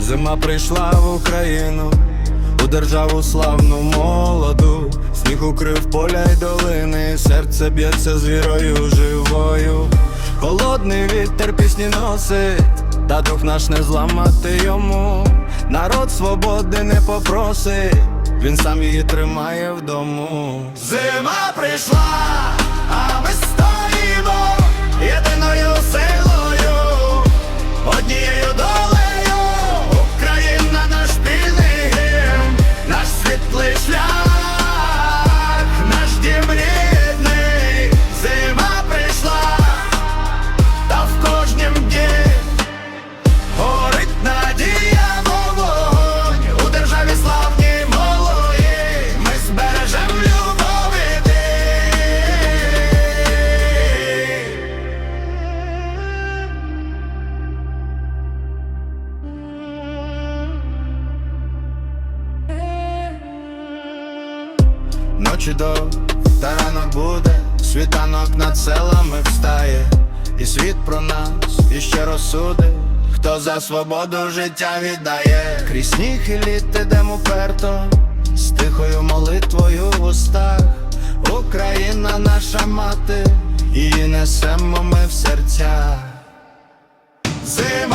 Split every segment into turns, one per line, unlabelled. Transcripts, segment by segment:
Зима прийшла в Україну, у державу славну молоду, сніг укрив поля й долини, серце б'ється з вірою живою. Холодний вітер пісні носить, та дух наш не зламати йому. Народ свободи не попросить, він сам її тримає вдому. Зима прийшла. Ночі до та ранок буде, світанок над селами встає, і світ про нас іще розсуде, хто за свободу життя віддає, крізь сніг і літ ідем уперто, з тихою молитвою в устах, Україна наша мати, її несемо ми в серцях. Зима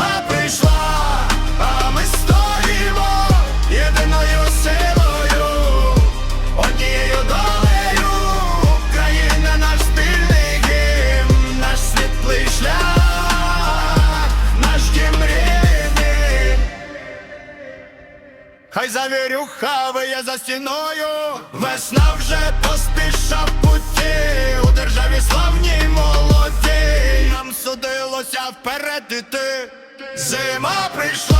Хай завірюха виє за стіною, весна вже поспіша в путі, у державі славній молоді, нам судилося вперед іти. Зима прийшла,